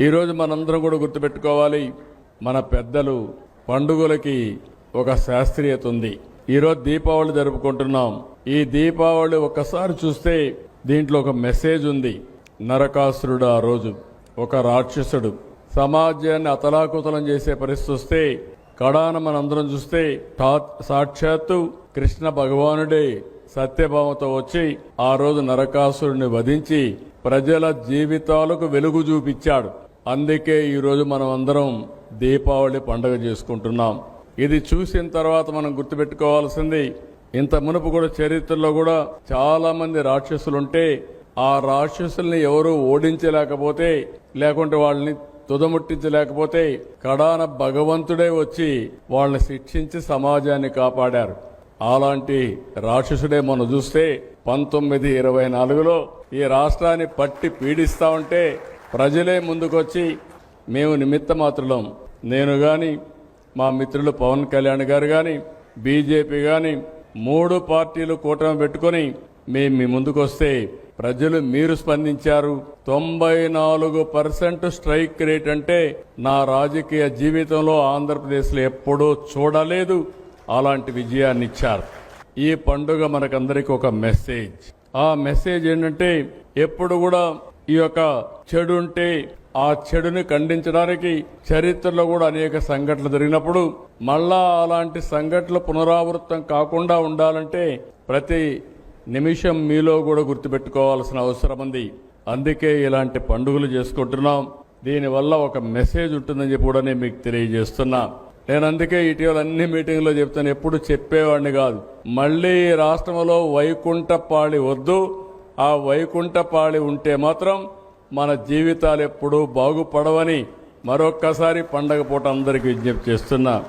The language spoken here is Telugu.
ఈరోజు మనందరం కూడా గుర్తుపెట్టుకోవాలి మన పెద్దలు పండుగలకి ఒక శాస్త్రీయత ఉంది. ఈరోజు దీపావళి జరుపుకుంటున్నాం. ఈ దీపావళి ఒక్కసారి చూస్తే దీంట్లో ఒక మెసేజ్ ఉంది. నరకాసురుడు ఆ రోజు ఒక రాక్షసుడు. సమాజాన్ని అతలాకుతలం చేసే పరిస్థితి వస్తే కడాన మనందరం చూస్తే సాక్షాత్తు కృష్ణ భగవానుడే సత్యభామతో వచ్చి ఆ రోజు నరకాసురుడిని వధించి ప్రజల జీవితాలకు వెలుగు చూపించాడు. అందుకే ఈరోజు మనం అందరం దీపావళి పండుగ చేసుకుంటున్నాం. ఇది చూసిన తర్వాత మనం గుర్తుపెట్టుకోవాల్సింది ఇంత మునుపు కూడా చరిత్రలో కూడా చాలా మంది రాక్షసులు ఉంటే ఆ రాక్షసుల్ని ఎవరు ఓడించలేకపోతే లేకుంటే వాళ్ళని తుదముట్టించలేకపోతే కడాన భగవంతుడే వచ్చి వాళ్ళని శిక్షించి సమాజాన్ని కాపాడారు. అలాంటి రాక్షసుడే మనం చూస్తే పంతొమ్మిది ఇరవై నాలుగులో ఈ రాష్ట్రాన్ని పట్టి పీడిస్తా ఉంటే ప్రజలే ముందుకొచ్చి మేము నిమిత్త మాత్రులం నేను గాని మా మిత్రులు పవన్ కళ్యాణ్ గారు కానీ బీజేపీ కానీ మూడు పార్టీలు కూటమి పెట్టుకొని మేము మీ ముందుకొస్తే ప్రజలు మీరు స్పందించారు. తొంభై నాలుగు పర్సెంట్ స్ట్రైక్ రేట్ అంటే నా రాజకీయ జీవితంలో ఆంధ్రప్రదేశ్లో ఎప్పుడూ చూడలేదు. అలాంటి విజయాన్ని ఇచ్చారు. ఈ పండుగ మనకందరికి ఒక మెసేజ్. ఆ మెసేజ్ ఏంటంటే ఎప్పుడు కూడా ఈ యొక్క చెడు ఉంటే ఆ చెడుని ఖండించడానికి చరిత్రలో కూడా అనేక సంఘటనలు జరిగినప్పుడు మళ్ళా అలాంటి సంఘటనలు పునరావృతం కాకుండా ఉండాలంటే ప్రతి నిమిషం మీలో కూడా గుర్తుపెట్టుకోవాల్సిన అవసరం ఉంది. అందుకే ఇలాంటి పండుగలు చేసుకుంటున్నాం. దీనివల్ల ఒక మెసేజ్ ఉంటుందని చెప్పి కూడా నేను మీకు తెలియజేస్తున్నా. నేను అందుకే ఇటీవల అన్ని మీటింగ్లో చెప్తాను ఎప్పుడు చెప్పేవాడిని కాదు. మళ్ళీ రాష్ట్రంలో వైకుంఠపాళి వద్దు. ఆ వైకుంఠపాళి ఉంటే మాత్రం మన జీవితాలు ఎప్పుడూ బాగుపడవని మరొక్కసారి పండగ పూట అందరికీ విజ్ఞప్తి చేస్తున్నా.